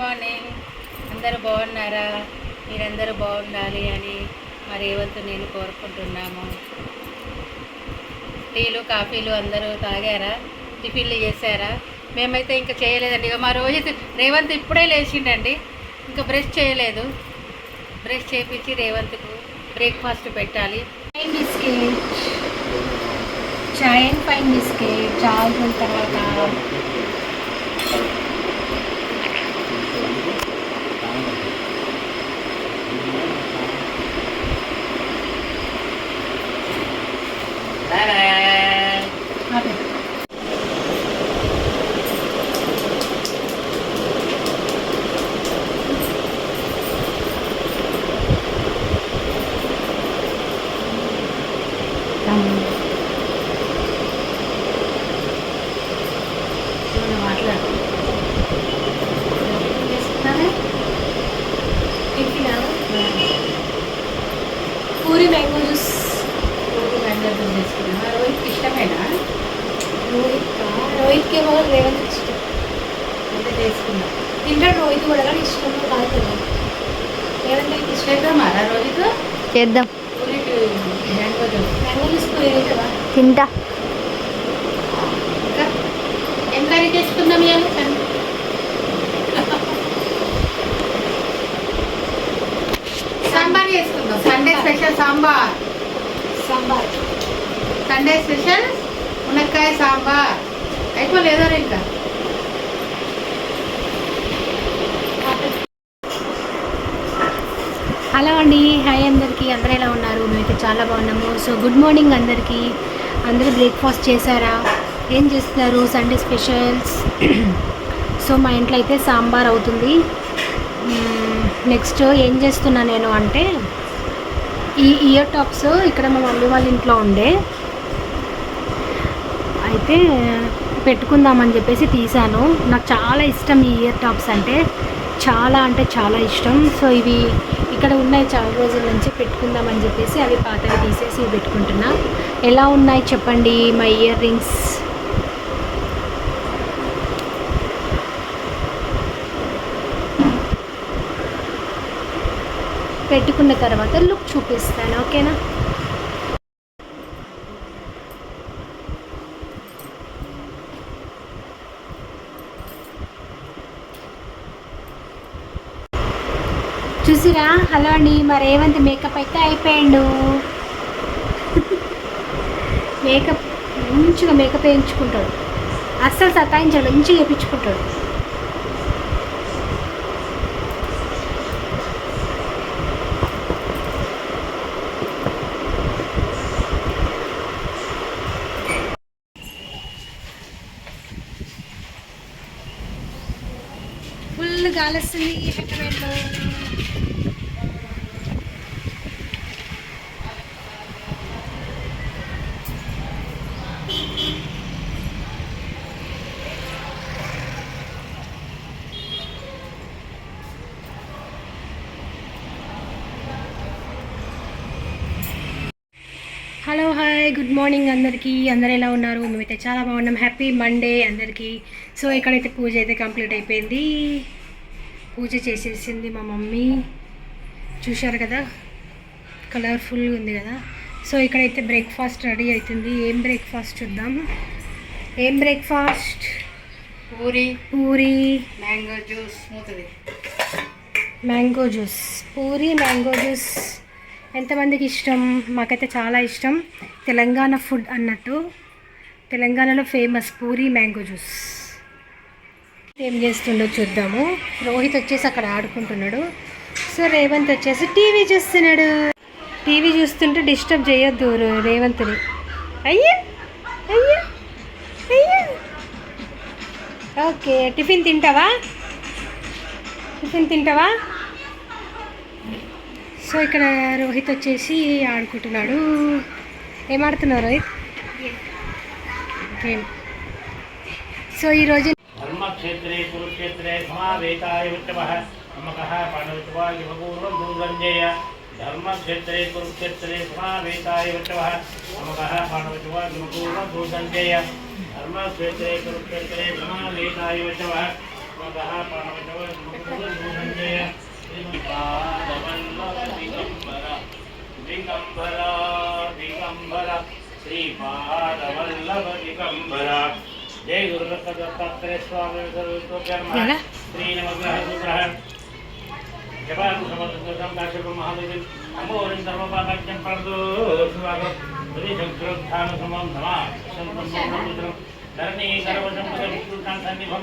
Morning అందరూ బాగున్నారా? మీరందరూ బాగుండాలి అని మరి రేవంత్ నేను కోరుకుంటున్నాము. టీలు కాఫీలు అందరూ తాగారా? టిఫిన్లు చేశారా? మేమైతే ఇంకా చేయలేదండి. ఇక మా రోజు రేవంత్ ఇప్పుడే లేచిండండి. ఇంకా బ్రష్ చేయలేదు. బ్రష్ చేపించి రేవంత్కు బ్రేక్ఫాస్ట్ పెట్టాలి. Fine biscuit. Chai and fine biscuit. చాలా తర్వాత Tcharam! మ్యాంగో చేసుకున్నాం రోజుకి ఇష్టమేనా? రోహిత్ రోహిత్కి ఏమో రేవంత్ ఇష్టం. అయితే చేసుకున్నాం తింటాడు రోహిత్ కూడా కానీ ఇష్టం కాదు కదా. రేవంత్ ఇష్టం. రోజుకు? చేద్దాం. తింటా. ఏం కర్రీ చేసుకుందాం ఇవాళ? సాంబార్ చేసుకుందాం. Sunday special sambar. Sambar. Sunday special మునక్కాయ సాంబార్ అయిపోలేదో ఇంకా హలో అండి హాయ్ అందరికీ అందరూ ఎలా ఉన్నారు? మేమైతే చాలా బాగున్నాము. సో గుడ్ మార్నింగ్ అందరికీ. అందరూ బ్రేక్ఫాస్ట్ చేశారా? ఏం చేస్తున్నారు? సండే స్పెషల్స్ సో మా ఇంట్లో అయితే సాంబార్ అవుతుంది. నెక్స్ట్ ఏం చేస్తున్నా నేను అంటే ఈ ఇయర్ టాప్స్ ఇక్కడ మా మమ్మీ వాళ్ళ ఇంట్లో ఉండే. అయితే పెట్టుకుందామని చెప్పేసి తీసాను నాకు చాలా ఇష్టం ఈ ఇయర్ టాప్స్ అంటే. చాలా అంటే చాలా ఇష్టం. సో ఇవి ఇక్కడ ఉన్నాయి చాలా రోజుల నుంచి పెట్టుకుందామని చెప్పేసి అవి పాతవి తీసేసి ఇవి పెట్టుకుంటున్నా. ఎలా ఉన్నాయి చెప్పండి మా ఇయర్ రింగ్స్? పెట్టుకున్న తర్వాత లుక్ చూపిస్తాను. ఓకేనా? చూసిరా? హలో అండి మా రేవంత్ మేకప్ అయితే అయిపోయాడు. మేకప్ మంచిగా మేకప్ వేయించుకుంటాడు. అస్సలు సతాయించాడు మంచిగా వేయించుకుంటాడు ఫుల్ గాలి వస్తుంది పెట్టబెట్లో హలో హాయ్ గుడ్ మార్నింగ్ అందరికీ. అందరు ఎలా ఉన్నారు? మేమైతే చాలా బాగున్నాం. హ్యాపీ మండే అందరికీ. సో ఇక్కడైతే పూజ అయితే కంప్లీట్ అయిపోయింది. పూజ చేసేసింది మా మమ్మీ. చూశారు కదా? కలర్ఫుల్గా ఉంది కదా? సో ఇక్కడైతే బ్రేక్ఫాస్ట్ రెడీ అవుతుంది. ఏం బ్రేక్ఫాస్ట్ చూద్దాం? ఏం breakfast puri. Puri. Mango juice mango juice puri mango juice ఎంతమందికి ఇష్టం? మాకైతే చాలా ఇష్టం. తెలంగాణ ఫుడ్ అన్నట్టు. తెలంగాణలో ఫేమస్ పూరి మ్యాంగో జ్యూస్. ఏం చేస్తుండో చూద్దాము. రోహిత్ వచ్చేసి అక్కడ ఆడుకుంటున్నాడు. సో రేవంత్ వచ్చేసి టీవీ చూస్తున్నాడు. టీవీ చూస్తుంటే డిస్టర్బ్ చేయొద్దు రేవంత్ని. అయ్యా! అయ్యా! అయ్యా! ఓకే టిఫిన్ తింటావా? టిఫిన్ తింటావా? సో ఇక్కడ రోహిత్ వచ్చేసి ఆడుకుంటున్నాడు. ఏం ఆడుతున్నావు రోహిత్? గేమ్ సో ఈరోజు ధర్మక్షేత్రే కురుక్షేత్రే సమావేతాయ ఉత్తమ నమకః పాండవిత్వా యువపూర్వం దూర్గంజేయ ధర్మక్షేత్రే కురుక్షేత్రే సమావేతాయ ఉత్తమ నమకః పాండవిత్వా యువపూర్వం దూర్గంజేయ ధర్మక్షేత్రే కురుక్షేత్రే సమావేతాయ ఉత్తమ నమకః పాండవిత్వా శ్రీపాదవల్లభ దిగంబర दिगम्बरा दिगम्बरा श्रीपादवल्लभ दिगम्बरा जय गुरुदत्त दत्तात्रेय स्वामी सर्वतोप्यर्मा श्री नवग्रह सुग्रह जपातु समर्थं काश्यप महादेवं अम्बोरिं सर्वपादाख्यं परदो सुभागं प्रदेशं क्रोद्धानुसमं नमः सन्तं सन्तं धरणी सर्वसम्पदं सन्निभं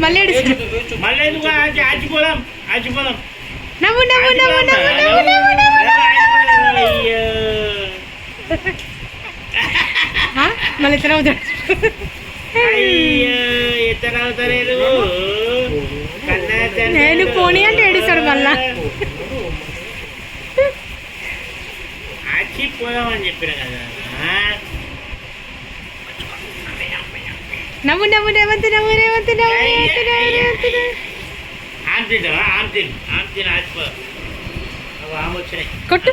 మళ్ళీ మళ్ళీ నవ్వు నవ్వు నవ్వు నవ్వు నవ్వు నవ్వు నవ్వు మళ్ళీ ఇతర అవుతాడు ఇతర అవుతారు నేను పోనీ అంటే ఏడుస్తాడు మళ్ళా అచ్చిపోదామని చెప్పిన కదా నవ్వు నవ్వు రేవంత్ నవ్వు రేవంత్ నవ్వు రేవంత్ నవ్వు Revanth aunty aunty aunty aunty ఆమె వచ్చినాయి కొట్టు